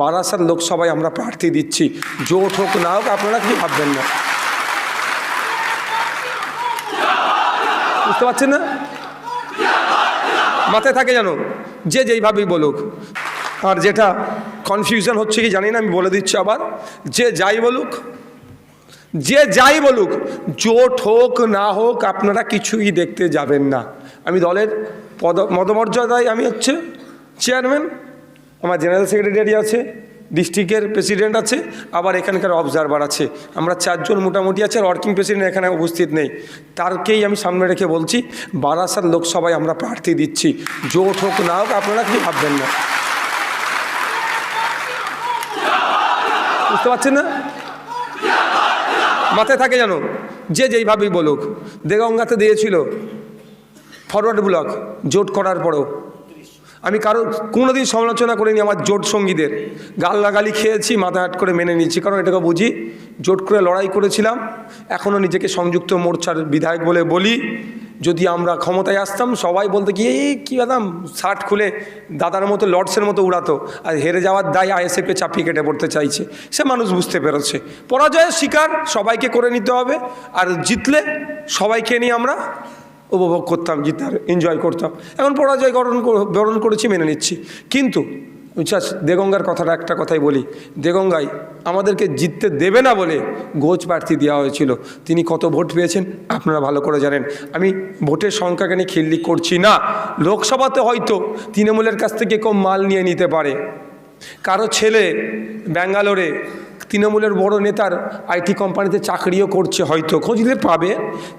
বারাসাত লোকসভায় আমরা প্রার্থী দিচ্ছি। জোট হোক না হোক, আপনারা কি ভাববেন না? বুঝতে পারছেন না? মাথায় থাকে জানো যে যেইভাবেই বলুক। আর যেটা কনফিউশন হচ্ছে কি জানি না, আমি বলে দিচ্ছি আবার। যে যাই বলুক, যে যাই বলুক, জোট হোক না হোক, আপনারা কিছুই দেখতে যাবেন না। আমি দলের পদ মদমর্যাদায় আমি হচ্ছে চেয়ারম্যান আমার জেনারেল সেক্রেটারি আছে, ডিস্ট্রিক্টের প্রেসিডেন্ট আছে, আবার এখানকার অবজারভার আছে। আমরা চারজন মোটামুটি আছে আর ওয়ার্কিং প্রেসিডেন্ট এখানে উপস্থিত নেই। তারকেই আমি সামনে রেখে বলছি, বারাসাত লোকসভায় আমরা প্রার্থী দিচ্ছি। জোট হোক না হোক, আপনারা কি ভাববেন না। বুঝতে পারছেন না? মাথায় থাকে জানো যে যেইভাবেই বলুক। দেগঙ্গাতে দিয়েছিল ফরওয়ার্ড ব্লক জোট করার পরেও। আমি কারও কোনোদিন সমালোচনা করিনি আমার জোট সঙ্গীদের। গাল্লাগালি খেয়েছি, মাথা হাট করে মেনে নিচ্ছি কারণ এটাকে বুঝি জোট করে লড়াই করেছিলাম। এখনও নিজেকে সংযুক্ত মোর্চার বিধায়ক বলে বলি, যদি আমরা ক্ষমতায় আসতাম, সবাই বলতে কি, এই কী বাদাম, শার্ট খুলে দাদার মতো, লর্ডসের মতো উড়াতো, আর হেরে যাওয়ার দায় আইএসএফে চাপিয়ে কেটে পড়তে চাইছে। সে মানুষ বুঝতে পেরেছে। পরাজয়ের শিকার সবাইকে করে নিতে হবে, আর জিতলে সবাইকে নিয়ে আমরা উপভোগ করতাম, জিতার এনজয় করতাম। এখন পরাজয় গঠন বরণ করেছি, মেনে নিচ্ছি। কিন্তু বিশ্বাস দেগঙ্গার কথাটা একটা কথাই বলি। দেগঙ্গায় আমাদেরকে জিততে দেবে না বলে গোচ প্রার্থী দেওয়া হয়েছিল। তিনি কত ভোট পেয়েছেন, আপনারা ভালো করে জানেন। আমি ভোটের সংখ্যাকে নিয়ে খিল্লি করছি না। লোকসভাতে হয়তো তৃণমূলের কাছ থেকে কম মাল নিয়ে নিতে পারে। কারও ছেলে ব্যাঙ্গালোরে তৃণমূলের বড় নেতার আইটি কোম্পানিতে চাকরিও করছে হয়তো খুঁজলে পাবে।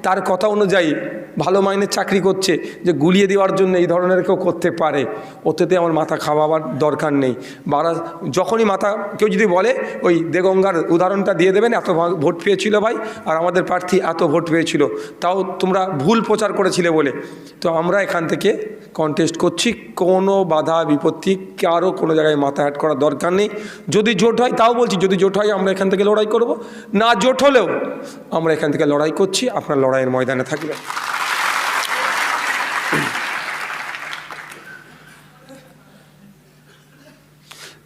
তার কথা অনুযায়ী ভালো মাইনের চাকরি করছে, যে গুলিয়ে দেওয়ার জন্য এই ধরনের কেউ করতে পারে। ওতেতে আমার মাথা খাওয়াবার দরকার নেই। বারা, যখনই মাথা, কেউ যদি বলে, ওই দেগঙ্গার উদাহরণটা দিয়ে দেবেন, এত ভোট পেয়েছিল ভাই, আর আমাদের প্রার্থী এত ভোট পেয়েছিল। তাও তোমরা ভুল প্রচার করেছিলে বলে। তো আমরা এখান থেকে কন্টেস্ট করছি, কোনো বাধা, বিপত্তি কারও কোনো জায়গায় মাথা হাট করার দরকার নেই। যদি জোট হয়, তাও বলছি, যদি জোট হয়, আমরা এখান থেকে লড়াই করব। না জোট হলেও আমরা এখান থেকে লড়াই করছি, আপনার লড়াইয়ের ময়দানে থাকবে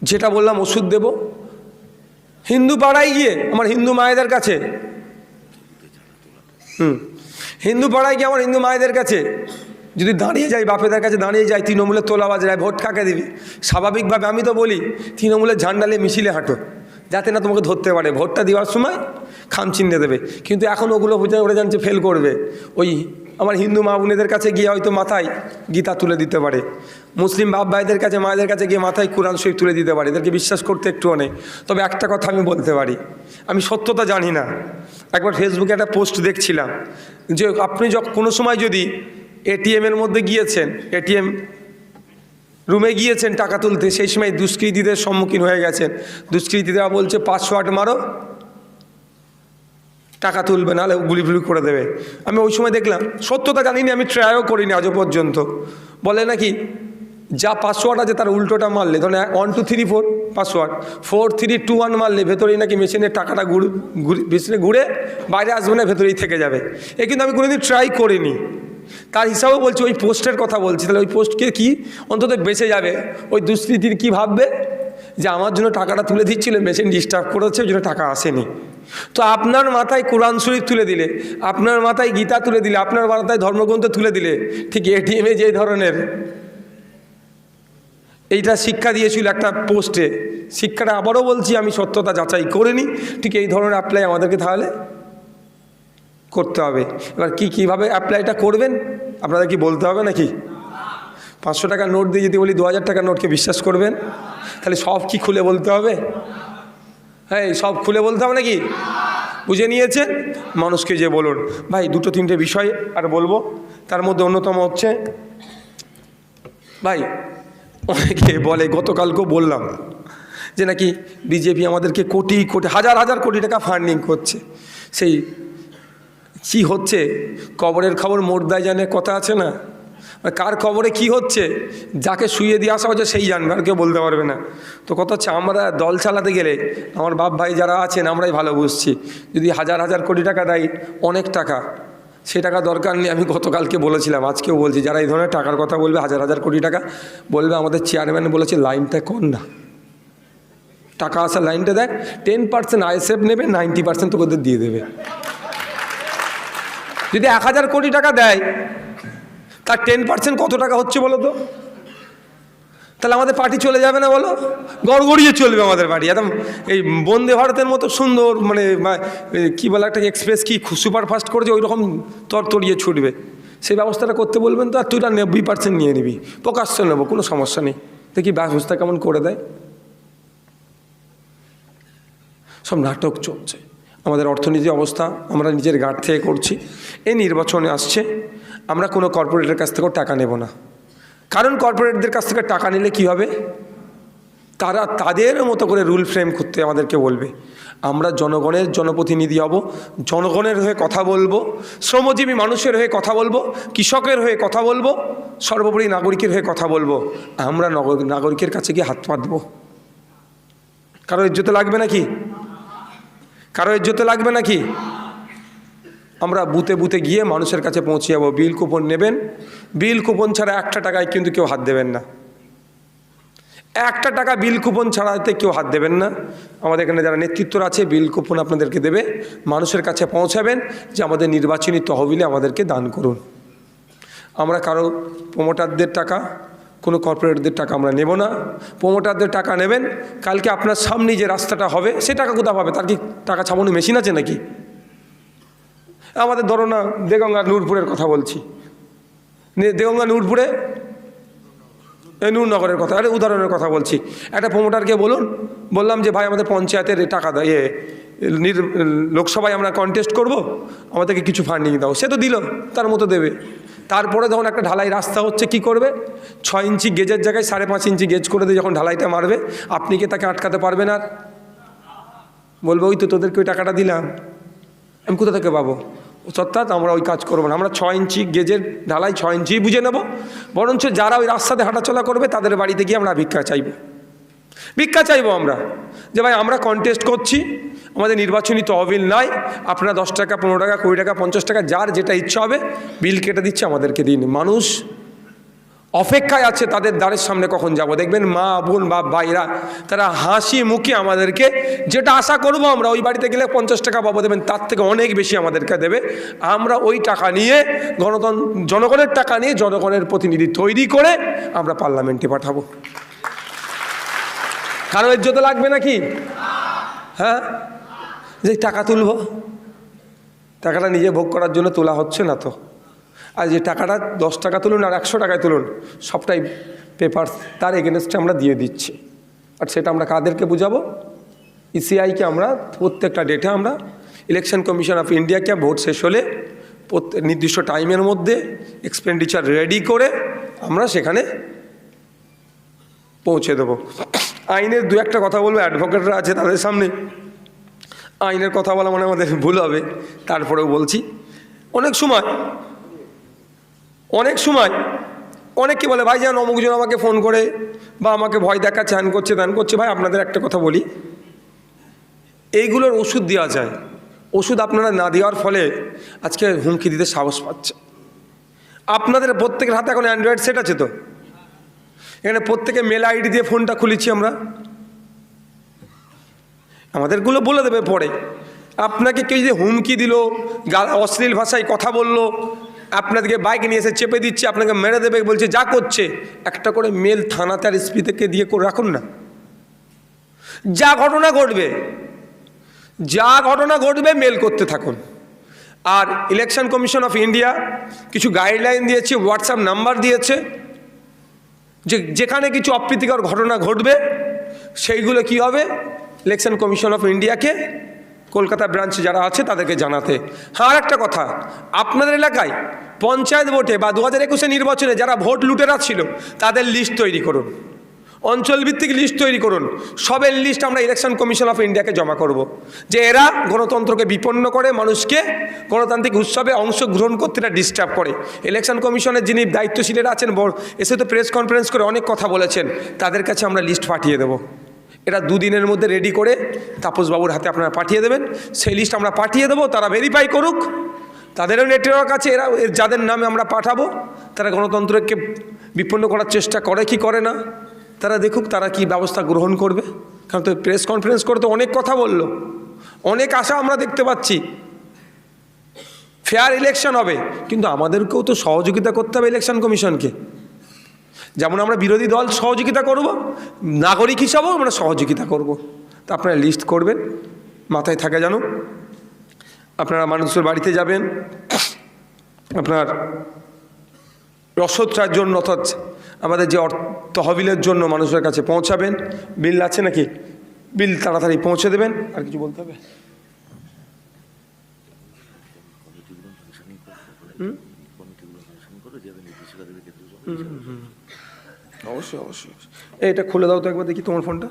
যেটা বললাম, ওষুধ দেব। হিন্দু পাড়ায় গিয়ে, আমার হিন্দু মায়েদের কাছে, হুম, হিন্দু পাড়ায় গিয়ে আমার হিন্দু মায়েদের কাছে যদি দাঁড়িয়ে যাই বাপেদের কাছে, দাঁড়িয়ে যাই তৃণমূলের তোলা বাজারে ভোট কাকে দিবি? স্বাভাবিকভাবে আমি তো বলি, তৃণমূলের ঝান্ডালে মিছিলে হাঁটো, যাতে না তোমাকে ধরতে পারে। ভোটটা দেওয়ার সময় খাম চিহ্নে দেবে। কিন্তু এখন ওগুলো ওরা জানছে ফেল করবে। ওই আমার হিন্দু মা বোনেদের কাছে গিয়ে হয়তো মাথায় গীতা তুলে দিতে পারে। মুসলিম বাপ ভাইদের কাছে, মায়েদের কাছে গিয়ে মাথায় কোরআন শরীফ তুলে দিতে পারে। এদেরকে বিশ্বাস করতে একটুও নেই তবে একটা কথা আমি বলতে পারি, আমি সত্যতা জানি না। একবার ফেসবুকে একটা পোস্ট দেখছিলাম যে আপনি যখন কোনো সময় যদি এটিএমের মধ্যে গিয়েছেন, এটিএম রুমে গিয়েছেন টাকা তুলতে, সেই সময় দুষ্কৃতীদের সম্মুখীন হয়ে গেছেন। দুষ্কৃতীরা বলছে, পাসওয়ার্ড মারো, টাকা তুলবে, নাহলে গুলি ফুলি করে দেবে। আমি ওই সময় দেখলাম, সত্যতা জানিনি, আমি ট্রাইও করিনি আজও পর্যন্ত। বলে নাকি যা পাসওয়ার্ড আছে তার উল্টোটা মারলে, ধরুন one two three four password four three two one মারলে ভেতরেই নাকি মেশিনের টাকাটা ঘুরে মেশিনে ঘুরে বাইরে আসবে না, ভেতরেই থেকে যাবে। এ কিন্তু আমি কোনোদিন ট্রাই করিনি। তার হিসাবেও বলছি, ওই পোস্টের কথা বলছি। তাহলে ওই পোস্টকে কি অন্তত বেঁচে যাবে। ওই দুষ্কৃতির কি ভাববে? যে আমার জন্য টাকাটা তুলে দিচ্ছিল মেশিন ডিস্টার্ব করেছে, ওই জন্য টাকা আসেনি। তো আপনার মাথায় কোরআন শরীফ তুলে দিলে, আপনার মাথায় গীতা তুলে দিলে, আপনার মাথায় ধর্মগ্রন্থ তুলে দিলে, ঠিক এটিএমে যে ধরনের এইটা শিক্ষা দিয়েছিল একটা পোস্টে শিক্ষাটা আবারও বলছি, আমি সত্যতা যাচাই করিনি ঠিক এই ধরনের অ্যাপ্লাই আমাদেরকে তাহলে করতে হবে। এবার কি, কীভাবে অ্যাপ্লাইটা করবেন? আপনাদের কি বলতে হবে নাকি? পাঁচশো টাকার নোট দিয়ে যদি বলি, দু হাজার টাকার নোটকে বিশ্বাস করবেন? তাহলে সব কি খুলে বলতে হবে? হ্যাঁ সব খুলে বলতে হবে নাকি? বুঝে নিয়েছেন মানুষকে যে বলুন। ভাই, দুটো তিনটে বিষয় আর বলব। তার মধ্যে অন্যতম হচ্ছে, ভাই অনেকে বলে, গতকালকেও বললাম যে নাকি বিজেপি আমাদেরকে কোটি কোটি, হাজার হাজার কোটি টাকা ফান্ডিং করছে। সেই কি হচ্ছে? কবরের খবর মোর্দায় জানে কথা আছে না? কার খবরে কি হচ্ছে? যাকে শুয়ে দিয়ে আসা হচ্ছে সেই জানবে, আর কেউ বলতে পারবে না। তো কথা হচ্ছে, আমরা দল চালাতে গেলে, আমার বাপ ভাই যারা আছেন, আমরাই ভালো বুঝছি। যদি হাজার হাজার কোটি টাকা দেয়, অনেক টাকা। সে টাকা দরকার নেই, আমি গতকালকে বলেছিলাম, আজকেও বলছি, যারা এই ধরনের টাকার কথা বলবে, হাজার হাজার কোটি টাকা বলবে, আমাদের চেয়ারম্যান বলেছে লাইনটা কর না? টাকা আসার লাইনটা দেখ টেন পার্সেন্ট আইএসএফ নেবে নাইনটি পার্সেন্ট তোকে দিয়ে দেবে। যদি এক হাজার কোটি টাকা দেয়, তার টেন পার্সেন্ট কত টাকা হচ্ছে বলো তো? তাহলে আমাদের পার্টি চলে যাবে না বলো? গড়গড়িয়ে চলবে আমাদের পার্টি। একদম এই বন্দে ভারতের মতো সুন্দর মানে কি বলে একটা এক্সপ্রেস কি সুপার ফাস্ট করেছে ওই রকম তর তরিয়ে ছুটবে। সেই ব্যবস্থাটা করতে বলবেন তো, আর তুই নব্বই পার্সেন্ট নিয়ে নিবি। প্রকাশ্য নেব, কোনো সমস্যা নেই। দেখি ব্যবস্থা কেমন করে দেয়। সব নাটক চলছে। আমাদের অর্থনীতি অবস্থা, আমরা নিজের গাঢ় থেকে করছি। এই নির্বাচনে আসছে, আমরা কোনো কর্পোরেটের কাছ থেকেও টাকা নেব না। কারণ কর্পোরেটদের কাছ থেকে টাকা নিলে কি হবে? তারা তাদের মতো করে রুল ফ্রেম করতে আমাদেরকে বলবে। আমরা জনগণের জনপ্রতিনিধি হব, জনগণের হয়ে কথা বলব, শ্রমজীবী মানুষের হয়ে কথা বলব, কৃষকের হয়ে কথা বলব, সর্বোপরি নাগরিকের হয়ে কথা বলব। আমরা নগ- নাগরিকের কাছে গিয়ে হাত পাতবো। কারও ইজ্জতে লাগবে নাকি? কারও ইজ্জতে লাগবে নাকি? আমরা বুতে বুতে গিয়ে মানুষের কাছে পৌঁছে যাব। বিল কুপন নেবেন। বিল কুপন ছাড়া একটা টাকায় কিন্তু কেউ হাত দেবেন না। একটা টাকা বিল কুপন ছাড়াতে কেউ হাত দেবেন না। আমাদের এখানে যারা নেতৃত্বরা আছে, বিল কুপন আপনাদেরকে দেবে। মানুষের কাছে পৌঁছাবেন যে আমাদের নির্বাচনী তহবিলে আমাদেরকে দান করুন। আমরা কারও প্রমোটারদের টাকা, কোনো কর্পোরেটদের টাকা আমরা নেব না। প্রমোটারদের টাকা নেবেন। কালকে আপনার সামনে যে রাস্তাটা হবে, সে টাকা কোথাও পাবে? তার কি টাকা ছাপানো মেশিন আছে নাকি? আমাদের ধরো না, দেগঙ্গা নূরপুরের কথা বলছি। দেগঙ্গা নূরপুরে? এই নূরনগরের কথা, আরে উদাহরণের কথা বলছি। একটা প্রমোটারকে বলুন, বললাম যে, ভাই, আমাদের পঞ্চায়েতের টাকা দেয় নির, লোকসভায় আমরা কন্টেস্ট করব, আমাদেরকে কিছু ফান্ডিং দাও। সে তো দিল, তার মতো দেবে। তারপরে যখন একটা ঢালাই রাস্তা হচ্ছে, কি করবে? ছয় ইঞ্চি গেজের জায়গায় সাড়ে পাঁচ ইঞ্চি গেজ করে দিয়ে যখন ঢালাইটা মারবে, আপনি কি তাকে আটকাতে পারবেন আর? বলবে, ওই তো তোদেরকে ওই টাকাটা দিলাম, আমি কোথা থেকে পাবো? অর্থাৎ আমরা ওই কাজ করব না। আমরা ছয় ইঞ্চি গেজের ঢালাই ছয় ইঞ্চি বুঝে নেব। বরঞ্চ যারা ওই রাস্তাতে হাঁটাচলা করবে, তাদের বাড়িতে গিয়ে আমরা ভিক্ষা চাইব। ভিক্ষা চাইব আমরা। যে ভাই, আমরা কনটেস্ট করছি। আমাদের নির্বাচনী তহবিল নাই। আপনারা দশ টাকা, পনেরো টাকা, কুড়ি টাকা, পঞ্চাশ টাকা, যার যেটা ইচ্ছা হবে বিল কেটে দিচ্ছে আমাদেরকে দিন। মানুষ অপেক্ষায় আছে তাদের দ্বারের সামনে কখন যাব? দেখবেন মা, বোন বা ভাইরা, তারা হাসি মুখে আমাদেরকে যেটা আশা করব আমরা, ওই বাড়িতে গেলে পঞ্চাশ টাকা পাবো দেবেন, তার থেকে অনেক বেশি আমাদেরকে দেবে। আমরা ওই টাকা নিয়ে গণতন্ত্র জনগণের টাকা নিয়ে জনগণের প্রতিনিধি তৈরি করে আমরা পার্লামেন্টে পাঠাবো। কারও ইজ্জত লাগবে নাকি? হ্যাঁ? যে টাকা তুলব? টাকাটা নিজে ভোগ করার জন্য তোলা হচ্ছে না তো। আর যে টাকাটা দশ টাকা তুলুন আর একশো টাকায় তুলুন, সবটাই পেপার তার এগেনস্টে আমরা দিয়ে দিচ্ছি। আর সেটা আমরা কাদেরকে বুঝাবো? ইসিআইকে আমরা, প্রত্যেকটা ডেটে আমরা ইলেকশন কমিশন অফ ইন্ডিয়াকে ভোট শেষ হলে নির্দিষ্ট টাইমের মধ্যে এক্সপেন্ডিচার রেডি করে আমরা সেখানে পৌঁছে দেবো। আইনের দু একটা কথা বলব অ্যাডভোকেটরা আছে তাদের সামনে। আইনের কথা বলা মানে আমাদের ভুল হবে, তারপরেও বলছি। অনেক সময় অনেক সময় অনেকে বলে, ভাই যেন অমুকজন আমাকে ফোন করে বা আমাকে ভয় দেখা চ্যান করছে, ত্যান করছে। ভাই, আপনাদের একটা কথা বলি, এইগুলোর ওষুধ দেওয়া যায়। ওষুধ আপনারা না দেওয়ার ফলে আজকে হুমকি দিতে সাহস পাচ্ছে। আপনাদের প্রত্যেকের হাতে এখন অ্যান্ড্রয়েড সেট আছে তো? এখানে প্রত্যেকে মেল আইডি দিয়ে ফোনটা খুলেছি আমরা। আমাদেরগুলো বলে দেবে পরে। আপনাকে কেউ যদি হুমকি দিল অশ্লীল ভাষায় কথা বলল আপনাদেরকে বাইক নিয়ে এসে চেপে দিচ্ছে, আপনাকে মেরে দেবে, বলছে, যা করছে। একটা করে মেল থানাতে আর এসপি থেকে দিয়ে করে রাখুন না। যা ঘটনা ঘটবে, যা ঘটনা ঘটবে মেল করতে থাকুন। আর ইলেকশন কমিশন অফ ইন্ডিয়া কিছু গাইডলাইন দিয়েছে হোয়াটসঅ্যাপ নাম্বার দিয়েছে, যে যেখানে কিছু অপ্রীতিকর ঘটনা ঘটবে, সেইগুলো কি হবে? ইলেকশন কমিশন অফ ইন্ডিয়াকে কলকাতা ব্রাঞ্চ যারা আছে তাদেরকে জানাতে। হ্যাঁ আর একটা কথা, আপনাদের এলাকায় পঞ্চায়েত ভোটে বা দু হাজার একুশে নির্বাচনে যারা ভোট লুটেরা ছিল, তাদের লিস্ট তৈরি করুন। অঞ্চলভিত্তিক লিস্ট তৈরি করুন। সবের লিস্ট আমরা ইলেকশন কমিশন অফ ইন্ডিয়াকে জমা করব। যে এরা গণতন্ত্রকে বিপন্ন করে, মানুষকে গণতান্ত্রিক উৎসবে অংশগ্রহণ করতে এরা ডিস্টার্ব করে। ইলেকশন কমিশনের যিনি দায়িত্বশীলেরা আছেন এসে তো প্রেস কনফারেন্স করে অনেক কথা বলেছেন, তাদের কাছে আমরা লিস্ট পাঠিয়ে দেবো। এটা দুদিনের মধ্যে রেডি করে তাপসবাবুর হাতে আপনারা পাঠিয়ে দেবেন। সেই লিস্ট আমরা পাঠিয়ে দেবো, তারা ভেরিফাই করুক। তাদেরও নেটওয়ার্ক আছে, এরা যাদের নামে আমরা পাঠাবো, তারা গণতন্ত্রকে বিপন্ন করার চেষ্টা করে কি করে না, তারা দেখুক তারা কি ব্যবস্থা গ্রহণ করবে। কারণ তো প্রেস কনফারেন্স করে তো অনেক কথা বলল। অনেক আশা আমরা দেখতে পাচ্ছি। ফেয়ার ইলেকশন হবে, কিন্তু আমাদেরকেও তো সহযোগিতা করতে হবে ইলেকশন কমিশনকে যেমন আমরা বিরোধী দল সহযোগিতা করব, নাগরিক হিসাবেও আমরা সহযোগিতা করব। তা আপনারা লিস্ট করবেন, মাথায় থাকে জানো আপনারা মানুষের বাড়িতে যাবেন, আপনার রসদ জন্য অর্থাৎ আমাদের যে তহবিলের জন্য মানুষের কাছে পৌঁছাবেন। বিল আছে নাকি? বিল তাড়াতাড়ি পৌঁছে দেবেন। আর কিছু বলতে হবে? অবশ্যই অবশ্যই এটা খুলে দাও তো একবার দেখি তোমার ফোনটা।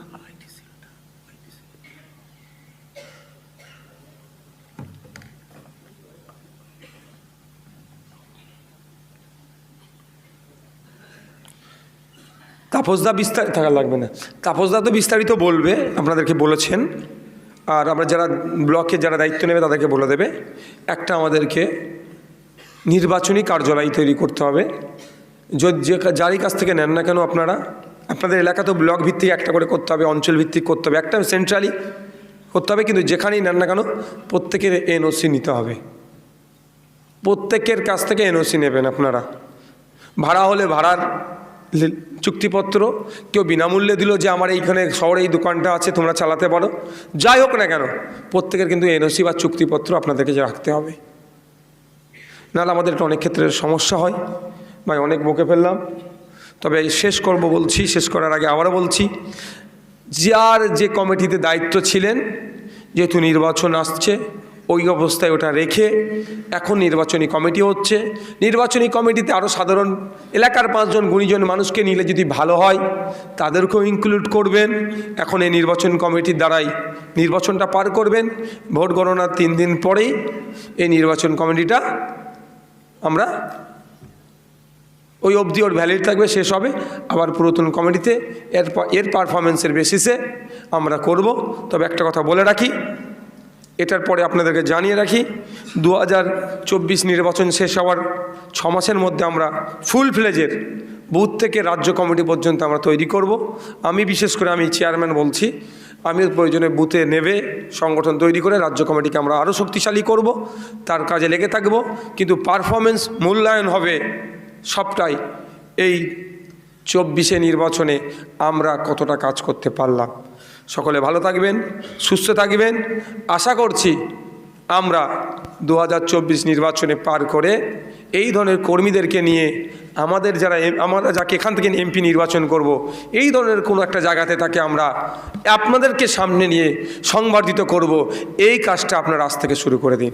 তাপসদা বিস্তারিত থাকা লাগবে না। তাপসদা তো বিস্তারিত বলবে, আপনাদেরকে বলেছেন। আর আমরা যারা ব্লকে যারা দায়িত্ব নেবে, তাদেরকে বলে দেবে। একটা আমাদেরকে নির্বাচনী কার্যালয় তৈরি করতে হবে। যে যারই কাছ থেকে নেন না কেন আপনারা, আপনাদের এলাকা তো ব্লক ভিত্তিক একটা করে করতে হবে, অঞ্চল ভিত্তিক করতে হবে একটা সেন্ট্রালি করতে হবে, কিন্তু যেখানেই নেন না কেন প্রত্যেকের এনওসি নিতে হবে। প্রত্যেকের কাছ থেকে এনওসি নেবেন আপনারা। ভাড়া হলে ভাড়ার চুক্তিপত্র, কেউ বিনামূল্যে দিল যে আমার এইখানে শহরে এই দোকানটা আছে, তোমরা চালাতে পারো যাই হোক না কেন, প্রত্যেকের কিন্তু এনওসি বা চুক্তিপত্র আপনাদেরকে রাখতে হবে। নাহলে আমাদের এটা অনেক ক্ষেত্রে সমস্যা হয়। ভাই, অনেক বকে ফেললাম। তবে শেষ করব বলছি, শেষ করার আগে আবারও বলছি, যার যে কমিটিতে দায়িত্ব ছিলেন, যেহেতু নির্বাচন আসছে, ওই অবস্থায় ওটা রেখে এখন নির্বাচনী কমিটি হচ্ছে। নির্বাচনী কমিটিতে আরও সাধারণ এলাকার পাঁচজন গুণীজন মানুষকে নিলে যদি ভালো হয়, তাদেরকেও ইনক্লুড করবেন। এখন এই নির্বাচন কমিটির দ্বারাই নির্বাচনটা পার করবেন। ভোট গণনার তিন দিন পরেই এই নির্বাচন কমিটিটা আমরা ওই অবধি ওর ভ্যালিড থাকবে, শেষ হবে। আবার পুরাতন কমিটিতে এর এর পারফরমেন্সের বেসিসে আমরা করব। তবে একটা কথা বলে রাখি, এটার পরে আপনাদেরকে জানিয়ে রাখি দু হাজার চব্বিশ নির্বাচন শেষ হওয়ার ছ মাসের মধ্যে আমরা ফুল ফ্লেজের বুথ থেকে রাজ্য কমিটি পর্যন্ত আমরা তৈরি করব। আমি বিশেষ করে আমি চেয়ারম্যান বলছি, আমি প্রয়োজনে বুথে নেবে, সংগঠন তৈরি করে রাজ্য কমিটিকে আমরা আরও শক্তিশালী করব, তার কাজে লেগে থাকব। কিন্তু পারফরমেন্স মূল্যায়ন হবে সবটাই এই চব্বিশে নির্বাচনে আমরা কতটা কাজ করতে পারলাম। সকলে ভালো থাকবেন, সুস্থ থাকবেন। আশা করছি আমরা দু হাজার চব্বিশ নির্বাচনে পার করে এই ধরনের কর্মীদেরকে নিয়ে আমাদের যারা আমরা যাকে এখান থেকে এমপি নির্বাচন করব, এই ধরনের কোনো একটা জায়গাতে তাকে আমরা আপনাদেরকে সামনে নিয়ে সংবর্ধিত করব। এই কাজটা আপনার আজ থেকে শুরু করে দিন।